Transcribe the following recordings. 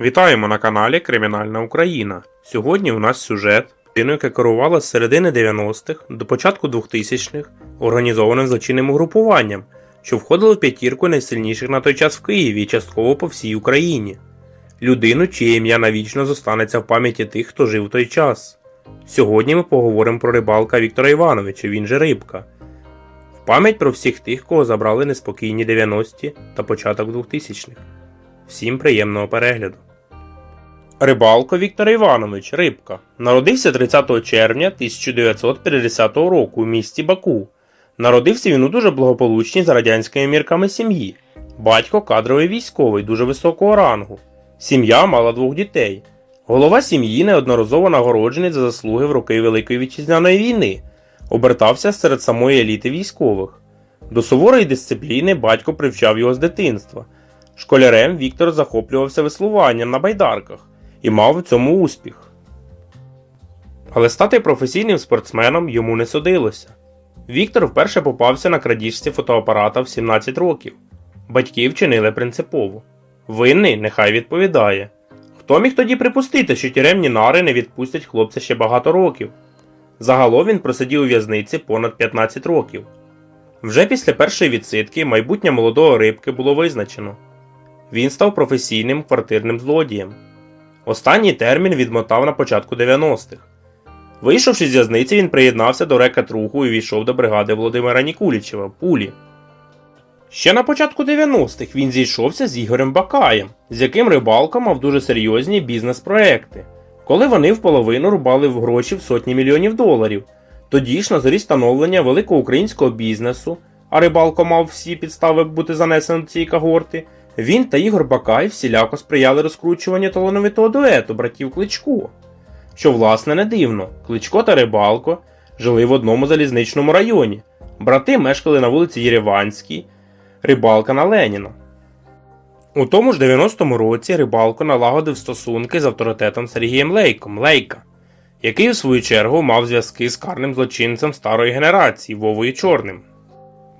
Вітаємо на каналі Кримінальна Україна. Сьогодні у нас сюжет, людиною, яка керувала з середини 90-х до початку 2000-х організованим злочинним угрупуванням, що входило в п'ятірку найсильніших на той час в Києві і частково по всій Україні. Людину, чиє ім'я навічно зостанеться в пам'яті тих, хто жив в той час. Сьогодні ми поговоримо про рибалка Віктора Івановича, він же Рибка. В пам'ять про всіх тих, кого забрали неспокійні 90-ті та початок 2000-х. Всім приємного перегляду. Рибалко Віктор Іванович Рибка народився 30 червня 1950 року у місті Баку. Народився він у дуже благополучній за радянськими мірками сім'ї. Батько кадровий військовий дуже високого рангу. Сім'я мала двох дітей. Голова сім'ї неодноразово нагороджений за заслуги в роки Великої Вітчизняної війни. Обертався серед самої еліти військових. До суворої дисципліни батько привчав його з дитинства. Школярем Віктор захоплювався веслуванням на байдарках і мав у цьому успіх. Але стати професійним спортсменом йому не судилося. Віктор вперше попався на крадіжці фотоапарата в 17 років. Батьки вчинили принципово. Винний нехай відповідає. Хто міг тоді припустити, що тюремні нари не відпустять хлопця ще багато років? Загалом він просидів у в'язниці понад 15 років. Вже після першої відсидки майбутнє молодого рибки було визначено. Він став професійним квартирним злодієм. Останній термін відмотав на початку 90-х. Вийшовши з в'язниці, він приєднався до рекет-руху і війшов до бригади Володимира Нікулічева Пулі. Ще на початку 90-х він зійшовся з Ігорем Бакаєм, з яким рибалка мав дуже серйозні бізнес-проекти, коли вони вполовину рубали в гроші в сотні мільйонів доларів. Тоді ж на зорі становлення великого українського бізнесу, а рибалко мав всі підстави бути занесеним до цієї когорти, він та Ігор Бакай всіляко сприяли розкручуванню талановитого дуету братів Кличко. Що, власне, не дивно, Кличко та Рибалко жили в одному залізничному районі. Брати мешкали на вулиці Єреванській, Рибалка на Леніна. У тому ж 90-му році Рибалко налагодив стосунки з авторитетом Сергієм Лейком Лейка, який у свою чергу мав зв'язки з карним злочинцем старої генерації Вовою Чорним.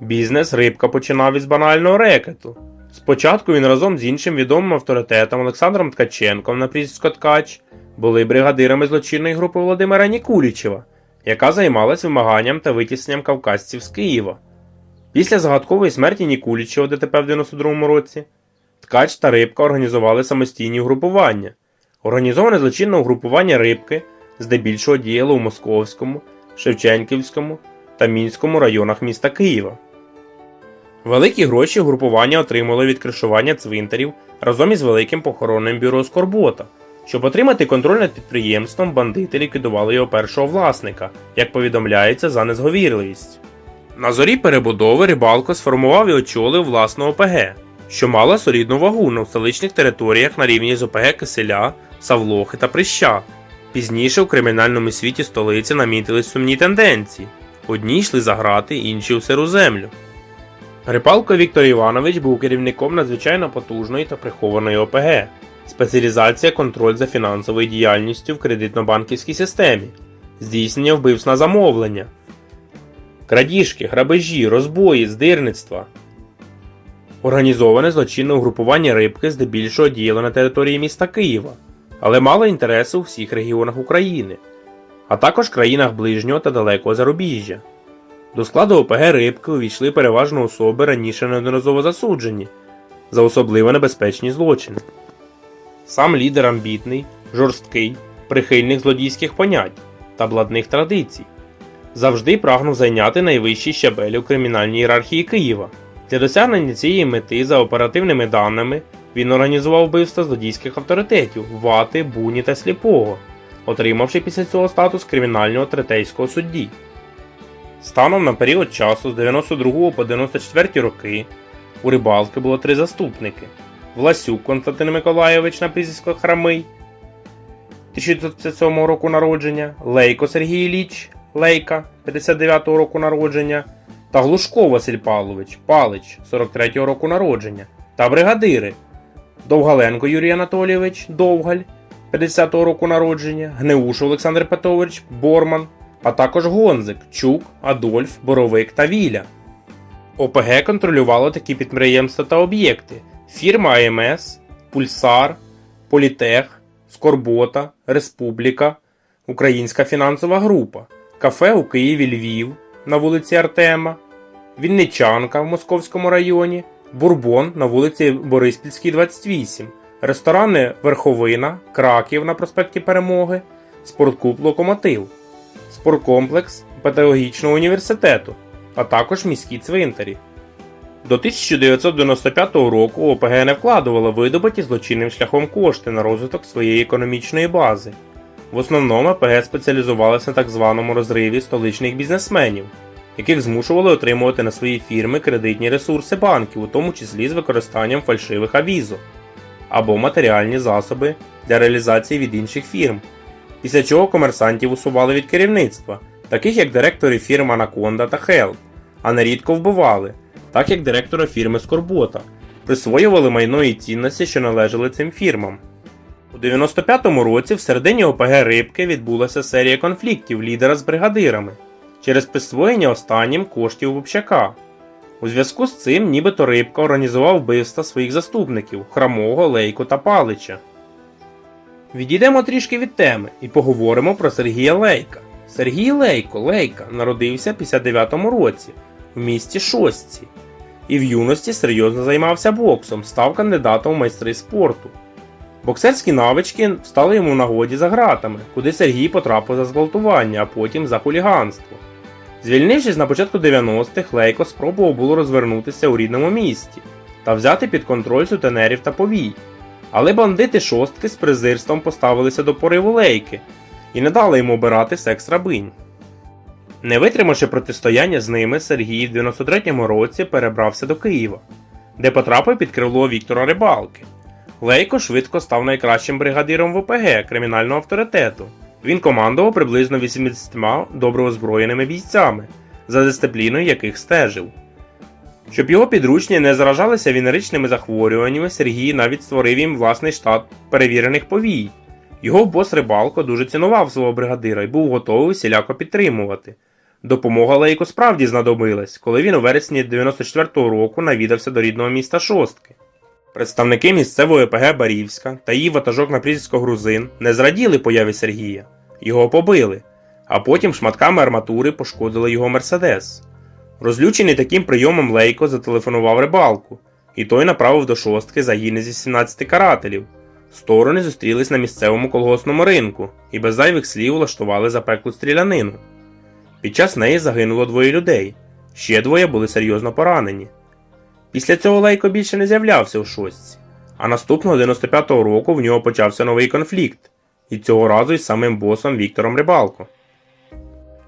Бізнес Рибка починав із банального рекету. Спочатку він разом з іншим відомим авторитетом Олександром Ткаченком на прізвисько Ткач були бригадирами злочинної групи Володимира Нікулічева, яка займалась вимаганням та витісненням кавказців з Києва. Після загадкової смерті Нікулічева ДТП в 92-му році Ткач та Рибка організували самостійні угрупування. Організоване злочинне угрупування Рибки здебільшого діяло у Московському, Шевченківському та Мінському районах міста Києва. Великі гроші групування отримали від кришування цвинтарів разом із великим похоронним бюро Скорбота. Щоб отримати контроль над підприємством, бандити ліквідували його першого власника, як повідомляється за незговірливість. На зорі перебудови рибалко сформував і очолив власну ОПГ, що мала солідну вагу на столичних територіях на рівні з ОПГ Киселя, Савлохи та Прища. Пізніше у кримінальному світі столиці намітились сумні тенденції: одні йшли за грати, інші у сиру землю. Рипалко Віктор Іванович був керівником надзвичайно потужної та прихованої ОПГ, спеціалізація контроль за фінансовою діяльністю в кредитно-банківській системі, здійснення вбивств на замовлення, крадіжки, грабежі, розбої, здирництва. Організоване злочинне угрупування рибки здебільшого діяло на території міста Києва, але мало інтересу у всіх регіонах України, а також країнах ближнього та далекого зарубіжжя. До складу ОПГ Рибки увійшли переважно особи раніше неодноразово засуджені за особливо небезпечні злочини. Сам лідер амбітний, жорсткий, прихильник злодійських понять та бладних традицій. Завжди прагнув зайняти найвищий щабель у кримінальній ієрархії Києва. Для досягнення цієї мети за оперативними даними він організував вбивство злодійських авторитетів Вати, Буні та Сліпого, отримавши після цього статус кримінального третейського судді. Станом на період часу з 92 по 94 роки у рибалки було три заступники: Власюк Константин Миколайович на прізвисько Храмий 1957 року народження, Лейко Сергій Ілліч Лейка 59 року народження та Глушко Василь Павлович Палич 43 року народження та бригадири Довгаленко Юрій Анатолійович Довгаль 50 року народження, Гнеуш Олександр Петрович Борман а також Гонзик, Чук, Адольф, Боровик та Віля. ОПГ контролювало такі підприємства та об'єкти: фірма АМС, Пульсар, Політех, Скорбота, Республіка, Українська фінансова група, кафе у Києві Львів на вулиці Артема, Вінничанка в Московському районі, Бурбон на вулиці Бориспільській, 28, ресторани Верховина, Краків на проспекті Перемоги, спортклуб Локомотив, спорткомплекс Педагогічного університету, а також міські цвинтарі. До 1995 року ОПГ не вкладувала видобуті злочинним шляхом кошти на розвиток своєї економічної бази. В основному ОПГ спеціалізувалася на так званому розриві столичних бізнесменів, яких змушували отримувати на свої фірми кредитні ресурси банків, у тому числі з використанням фальшивих авізо або матеріальні засоби для реалізації від інших фірм, після чого комерсантів усували від керівництва, таких як директори фірм Анаконда та Хелп, а нерідко вбивали, так як директора фірми Скорбота, присвоювали майно і цінності, що належали цим фірмам. У 95-му році в середині ОПГ Рибки відбулася серія конфліктів лідера з бригадирами через присвоєння останнім коштів Бобщака. У зв'язку з цим нібито Рибка організував вбивства своїх заступників Храмого, Лейко та Палича. Відійдемо трішки від теми і поговоримо про Сергія Лейка. Сергій Лейко Лейка народився в 59-му році в місті Шостці і в юності серйозно займався боксом, став кандидатом в майстри спорту. Боксерські навички стали йому в нагоді за ґратами, куди Сергій потрапив за зґвалтування, а потім за хуліганство. Звільнившись на початку 90-х, Лейко спробував було розвернутися у рідному місті та взяти під контроль сутенерів та повій. Але бандити шостки з презирством поставилися до пориву Лейки і не дали йому обирати секс рабинь. Не витримавши протистояння з ними, Сергій в 93-му році перебрався до Києва, де потрапив під крило Віктора Рибалки. Лейко швидко став найкращим бригадиром в ОПГ кримінального авторитету. Він командував приблизно 80 добре озброєними бійцями, за дисципліною яких стежив. Щоб його підручні не заражалися вінеричними захворюваннями, Сергій навіть створив їм власний штат перевірених повій. Його бос Рибалко дуже цінував свого бригадира і був готовий усіляко підтримувати. Допомога Лейко справді знадобилась, коли він у вересні 94-го року навідався до рідного міста Шостки. Представники місцевої ОПГ Барівська та її ватажок на прізвисько Грузин не зраділи появі Сергія, його побили, а потім шматками арматури пошкодили його Мерседес. Розлючений таким прийомом Лейко зателефонував рибалку, і той направив до шостки загіни зі 17 карателів. Сторони зустрілись на місцевому колгосному ринку і без зайвих слів влаштували запеклу стрілянину. Під час неї загинуло двоє людей, ще двоє були серйозно поранені. Після цього Лейко більше не з'являвся у шостці, а наступного 95-го року в нього почався новий конфлікт, і цього разу із самим босом Віктором Рибалко.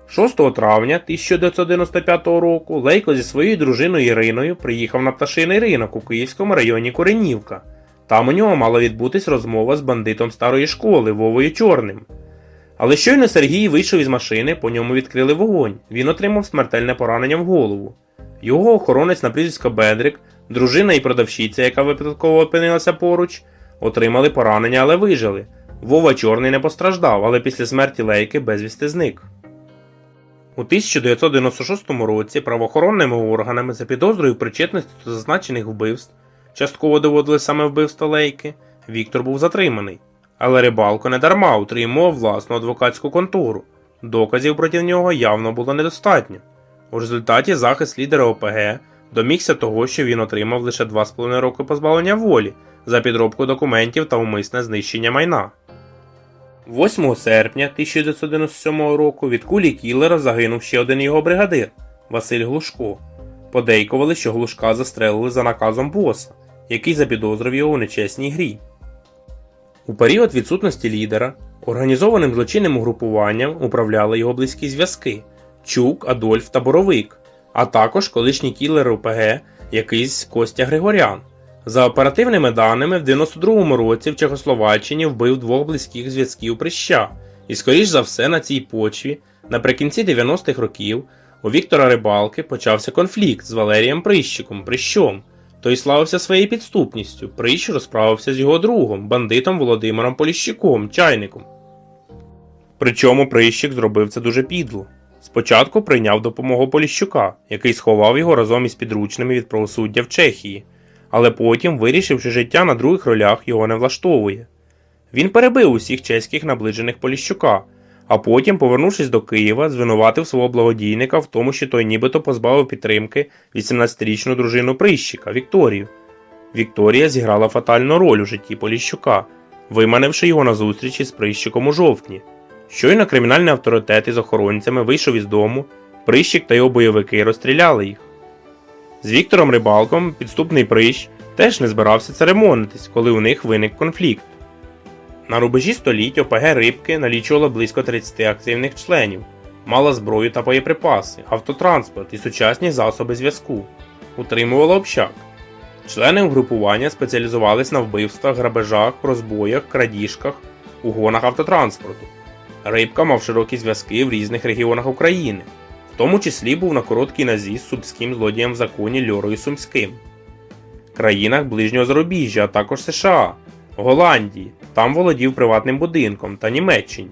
6 травня 1995 року Лейко зі своєю дружиною Іриною приїхав на пташиний ринок у Київському районі Коренівка. Там у нього мала відбутись розмова з бандитом старої школи Вовою Чорним. Але щойно Сергій вийшов із машини, по ньому відкрили вогонь. Він отримав смертельне поранення в голову. Його охоронець на прізвисько Бедрик, дружина і продавщиця, яка випадково опинилася поруч, отримали поранення, але вижили. Вова Чорний не постраждав, але після смерті Лейки безвісти зник. У 1996 році правоохоронними органами за підозрою причетності до зазначених вбивств, частково доводили саме вбивство Лейки, Віктор був затриманий. Але рибалко не дарма утримував власну адвокатську контору. Доказів проти нього явно було недостатньо. У результаті захист лідера ОПГ домігся того, що він отримав лише 2,5 роки позбавлення волі за підробку документів та умисне знищення майна. 8 серпня 1997 року від кулі кілера загинув ще один його бригадир Василь Глушко. Подейкували, що Глушка застрелили за наказом боса, який запідозрив його у нечесній грі. У період відсутності лідера організованим злочинним угрупуванням управляли його близькі зв'язки Чук, Адольф та Боровик, а також колишній кілер ОПГ якийсь Костя Григорян. За оперативними даними, в 92-му році в Чехословаччині вбив двох близьких зв'язків Прища, і, скоріш за все, на цій почві, наприкінці 90-х років, у Віктора Рибалки почався конфлікт з Валерієм Прищиком, Прищом. Той славився своєю підступністю. Прищ розправився з його другом, бандитом Володимиром Поліщиком, чайником. Причому Прищик зробив це дуже підло. Спочатку прийняв допомогу Поліщука, який сховав його разом із підручними від правосуддя в Чехії, але потім, вирішивши життя на других ролях, його не влаштовує. Він перебив усіх чеських наближених Поліщука, а потім, повернувшись до Києва, звинуватив свого благодійника в тому, що той нібито позбавив підтримки 18-річну дружину Прищика Вікторію. Вікторія зіграла фатальну роль у житті Поліщука, виманивши його на зустріч із Прищиком у жовтні. Щойно кримінальний авторитет із охоронцями вийшов із дому, Прищик та його бойовики розстріляли їх. З Віктором Рибалком підступний прищ теж не збирався церемонитись, коли у них виник конфлікт. На рубежі століть ОПГ Рибки налічувала близько 30 активних членів, мала зброю та боєприпаси, автотранспорт і сучасні засоби зв'язку, утримувала общак. Члени угрупування спеціалізувались на вбивствах, грабежах, розбоях, крадіжках, угонах автотранспорту. Рибка мав широкі зв'язки в різних регіонах України, в тому числі був на короткий назіс сумським злодієм в законі Льорою Сумським. Країнах ближнього зарубіжжя, а також США, Голландії, там володів приватним будинком та Німеччині.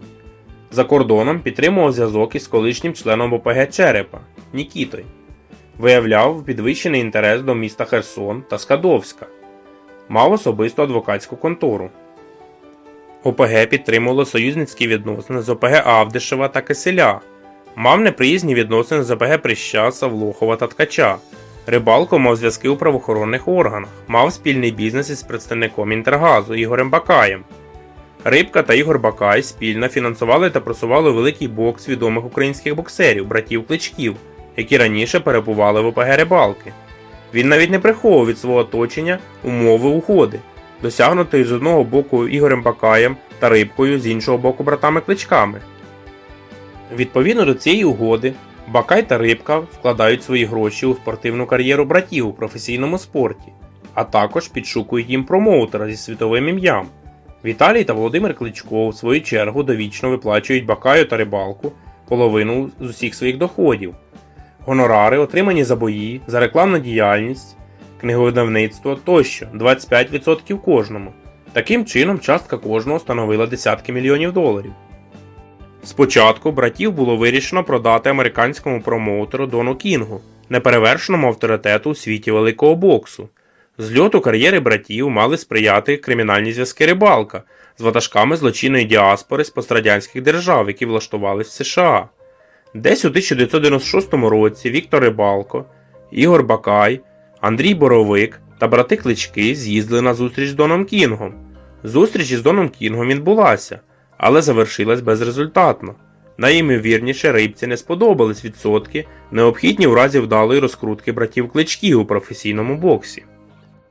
За кордоном підтримував зв'язок із колишнім членом ОПГ Черепа Нікітою. Виявляв підвищений інтерес до міста Херсон та Скадовська. Мав особисту адвокатську контору. ОПГ підтримувало союзницькі відносини з ОПГ Авдишева та Киселя. Мав неприязні відносини з ОПГ Прища, Савлохова та Ткача. Рибалко мав зв'язки у правоохоронних органах, мав спільний бізнес із представником Інтергазу Ігорем Бакаєм. Рибка та Ігор Бакай спільно фінансували та просували великий бокс відомих українських боксерів, братів Кличків, які раніше перебували в ОПГ Рибалки. Він навіть не приховував від свого оточення умови угоди, досягнутої з одного боку Ігорем Бакаєм та Рибкою, з іншого боку братами Кличками. Відповідно до цієї угоди, Бакай та Рибка вкладають свої гроші у спортивну кар'єру братів у професійному спорті, а також підшукують їм промоутера зі світовим ім'ям. Віталій та Володимир Кличко, в свою чергу, довічно виплачують Бакаю та рибалку половину з усіх своїх доходів. Гонорари, отримані за бої, за рекламну діяльність, книговидавництво тощо 25% кожному. Таким чином, частка кожного становила десятки мільйонів доларів. Спочатку братів було вирішено продати американському промоутеру Дону Кінгу, неперевершеному авторитету у світі великого боксу. Зльоту кар'єри братів мали сприяти кримінальні зв'язки рибалка з ватажками злочинної діаспори з пострадянських держав, які влаштувались в США. Десь у 1996 році Віктор Рибалко, Ігор Бакай, Андрій Боровик та брати Клички з'їздили на зустріч з Доном Кінгом. Зустріч із Доном Кінгом відбулася, але завершилась безрезультатно. Найімовірніше рибці не сподобались відсотки, необхідні в разі вдалої розкрутки братів Кличків у професійному боксі.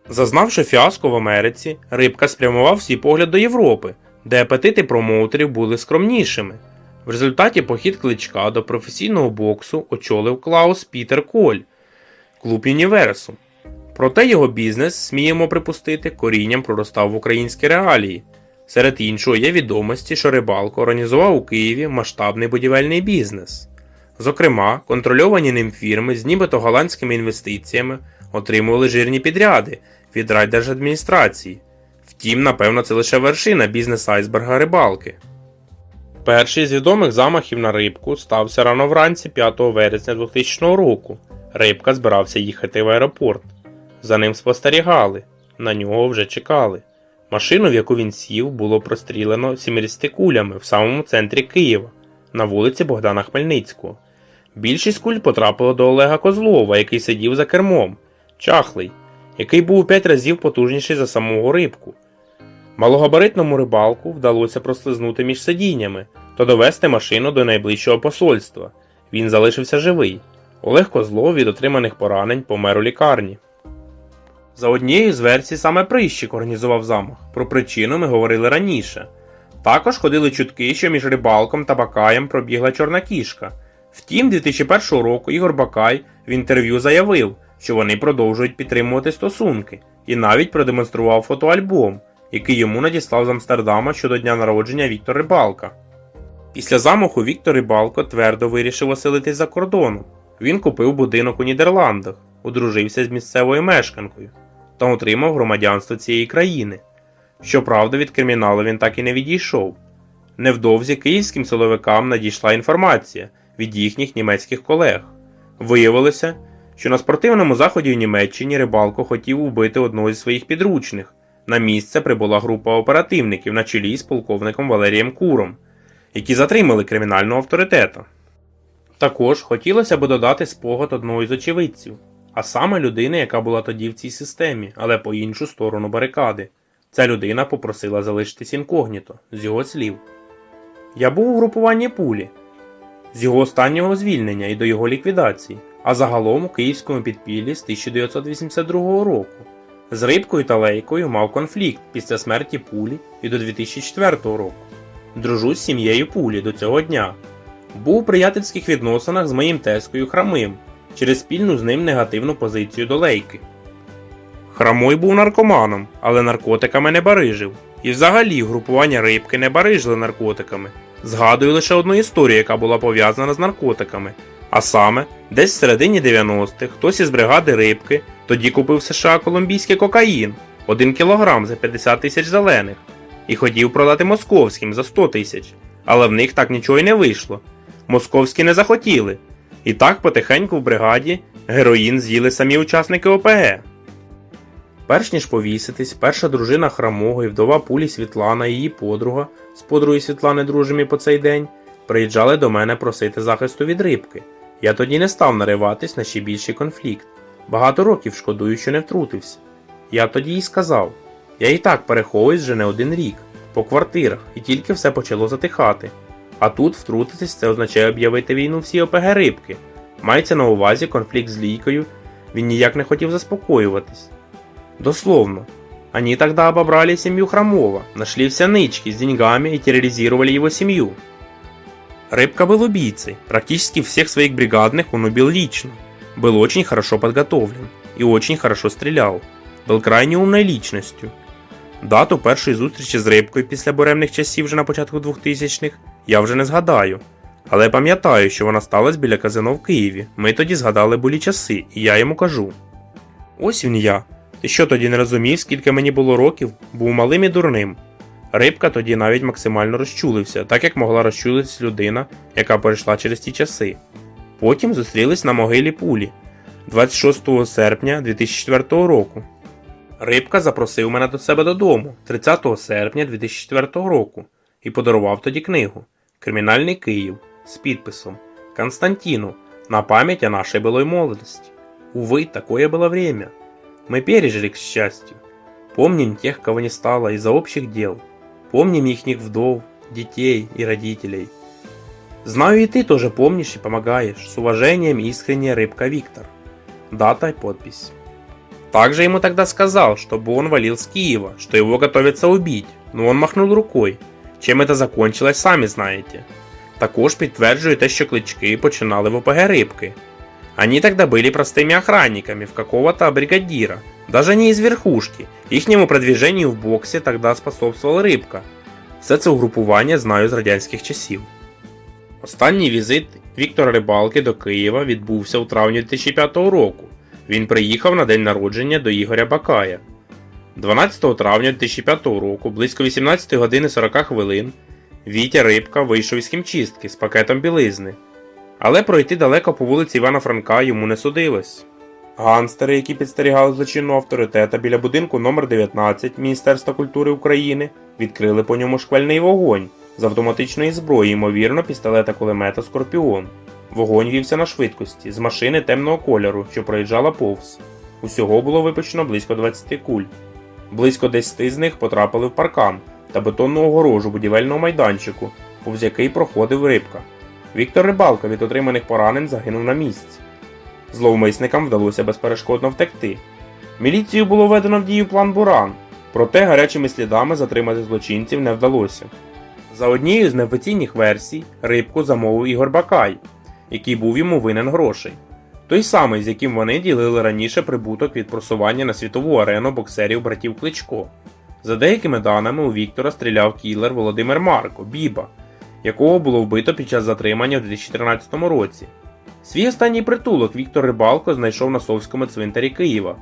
Зазнавши фіаско в Америці, Рибка спрямував свій погляд до Європи, де апетити промоутерів були скромнішими. В результаті похід кличка до професійного боксу очолив Клаус Пітер Коль, клуб Юніверсум. Проте його бізнес, сміємо припустити, корінням проростав в українські реалії. Серед іншого є відомості, що Рибалко організував у Києві масштабний будівельний бізнес. Зокрема, контрольовані ним фірми з нібито голландськими інвестиціями отримували жирні підряди від райдержадміністрації. Втім, напевно, це лише вершина бізнес-айсберга рибалки. Перший з відомих замахів на рибку стався рано вранці 5 вересня 2000 року. Рибка збирався їхати в аеропорт. За ним спостерігали, на нього вже чекали. Машину, в яку він сів, було прострілено 70 кулями в самому центрі Києва, на вулиці Богдана Хмельницького. Більшість куль потрапило до Олега Козлова, який сидів за кермом, чахлий, який був у 5 разів потужніший за самого рибку. Малогабаритному рибалку вдалося прослизнути між сидіннями та довести машину до найближчого посольства. Він залишився живий. Олег Козлов від отриманих поранень помер у лікарні. За однією з версій саме Прищик організував замах. Про причину ми говорили раніше. Також ходили чутки, що між рибалком та Бакаєм пробігла чорна кішка. Втім, 2001 року Ігор Бакай в інтерв'ю заявив, що вони продовжують підтримувати стосунки, і навіть продемонстрував фотоальбом, який йому надіслав з Амстердама щодо дня народження Віктор Рибалка. Після замаху Віктор Рибалко твердо вирішив оселитись за кордоном. Він купив будинок у Нідерландах, одружився з місцевою мешканкою та отримав громадянство цієї країни. Щоправда, від криміналу він так і не відійшов. Невдовзі київським силовикам надійшла інформація від їхніх німецьких колег. Виявилося, що на спортивному заході в Німеччині рибалко хотів убити одного зі своїх підручних, на місце прибула група оперативників на чолі з полковником Валерієм Куром, які затримали кримінального авторитета. Також хотілося б додати спогад одного із очевидців, а саме людини, яка була тоді в цій системі, але по іншу сторону барикади. Ця людина попросила залишитись інкогніто, з його слів. Я був у групуванні пулі з його останнього звільнення і до його ліквідації, а загалом у київському підпіллі з 1982 року. З рибкою та лейкою мав конфлікт після смерті пулі і до 2004 року. Дружу з сім'єю пулі до цього дня. Був у приятельських відносинах з моїм тескою Храмим через спільну з ним негативну позицію до лейки. Храмой був наркоманом, але наркотиками не барижив. І взагалі групування рибки не барижили наркотиками. Згадую лише одну історію, яка була пов'язана з наркотиками. А саме, десь в середині 90-х хтось із бригади рибки тоді купив в США колумбійський кокаїн 1 кілограм за 50 тисяч зелених і хотів продати московським за 100 тисяч. Але в них так нічого й не вийшло. Московські не захотіли. І так потихеньку в бригаді героїн з'їли самі учасники ОПГ. Перш ніж повіситись, перша дружина храмого і вдова пулі Світлана і її подруга з подругою Світлани дружими по цей день приїжджали до мене просити захисту від рибки. Я тоді не став нариватись на ще більший конфлікт. Багато років шкодую, що не втрутився. Я тоді їй сказав: я і так переховуюсь вже не один рік, по квартирах, і тільки все почало затихати. А тут втрутитись це означає об'явити війну всій ОПГ рибки. Мається на увазі конфлікт з лійкою, він ніяк не хотів заспокоюватись. Дословно. Они тогда обобрали семью Хромова, нашли все нычки с деньгами и терроризировали его семью. Рыбка был убийцей, практически всех своих бригадных он убил лично, был очень хорошо подготовлен и очень хорошо стрелял, был крайне умною личностью. Дату першої зустрічі з Рибкою після буремних часів вже на початку 2000-х я вже не згадаю. Але пам'ятаю, що вона сталася біля казино в Києві. Ми тоді згадали були часи, і я йому кажу: Ось він я. Ти що тоді не розумів, скільки мені було років, був малим і дурним. Рибка тоді навіть максимально розчулився, так як могла розчулитись людина, яка перейшла через ті часи. Потім зустрілись на могилі пулі 26 серпня 2004 року. Рибка запросив мене до себе додому 30 серпня 2004 року і подарував тоді книгу Кримінальний Київ з підписом Константину на память о нашей былой молодости. Увы, такое было время. Мы пережили, к счастью. Помним тех, кого не стало из-за общих дел. Помним ихних вдов, детей и родителей. Знаю и ты тоже помнишь и помогаешь. С уважением искренне Рыбка Виктор. Дата и подпись. Также ему тогда сказал, чтобы он валил с Киева, что его готовятся убить, но он махнул рукой. Чем это закончилось, самі знаєте. Також підтверджує те, що клички починали в ОПГ Рибки. Они тогда были простыми охранниками в какого-то бригадира, даже не из верхушки. Їхньому продвіженню в боксі тогда способствувала Рибка. Все це угрупування знаю з радянських часів. Останній візит Віктора Рибалки до Києва відбувся у травні 2005 року. Він приїхав на день народження до Ігоря Бакая. 12 травня 2005 року, близько 18 години 40 хвилин, Вітя Рибка вийшов із хімчистки з пакетом білизни. Але пройти далеко по вулиці Івана Франка йому не судилось. Ганстери, які підстерігали злочинного авторитета біля будинку номер 19 Міністерства культури України, відкрили по ньому шквальний вогонь з автоматичної зброї, ймовірно, пістолета кулемета Скорпіон. Вогонь вівся на швидкості з машини темного кольору, що проїжджала повз. Усього було випущено близько 20 куль. Близько 10 з них потрапили в паркан та бетонну огорожу будівельного майданчику, повз який проходив рибка. Віктор Рибалка від отриманих поранень загинув на місці. Зловмисникам вдалося безперешкодно втекти. Міліцію було введено в дію план Буран, проте гарячими слідами затримати злочинців не вдалося. За однією з неофіційних версій, рибку замовив Ігор Бакай, який був йому винен грошей. Той самий, з яким вони ділили раніше прибуток від просування на світову арену боксерів братів Кличко. За деякими даними, у Віктора стріляв кілер Володимир Марко, Біба, якого було вбито під час затримання у 2014 році. Свій останній притулок Віктор Рибалко знайшов на Совському цвинтарі Києва.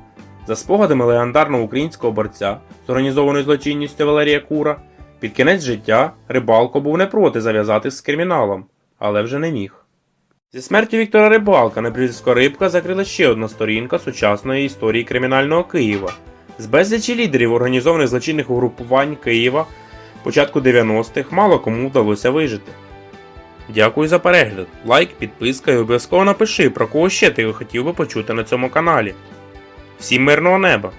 За спогадами легендарного українського борця з організованою злочинністю Валерія Кура, під кінець життя Рибалко був не проти зав'язатись з криміналом, але вже не міг. Зі смертю Віктора Рибалка на прізвисько Рибка закрила ще одна сторінка сучасної історії кримінального Києва. З безлічі лідерів організованих злочинних угрупувань Києва початку 90-х мало кому вдалося вижити. Дякую за перегляд, лайк, підписка і обов'язково напиши, про кого ще ти хотів би почути на цьому каналі. Всім мирного неба!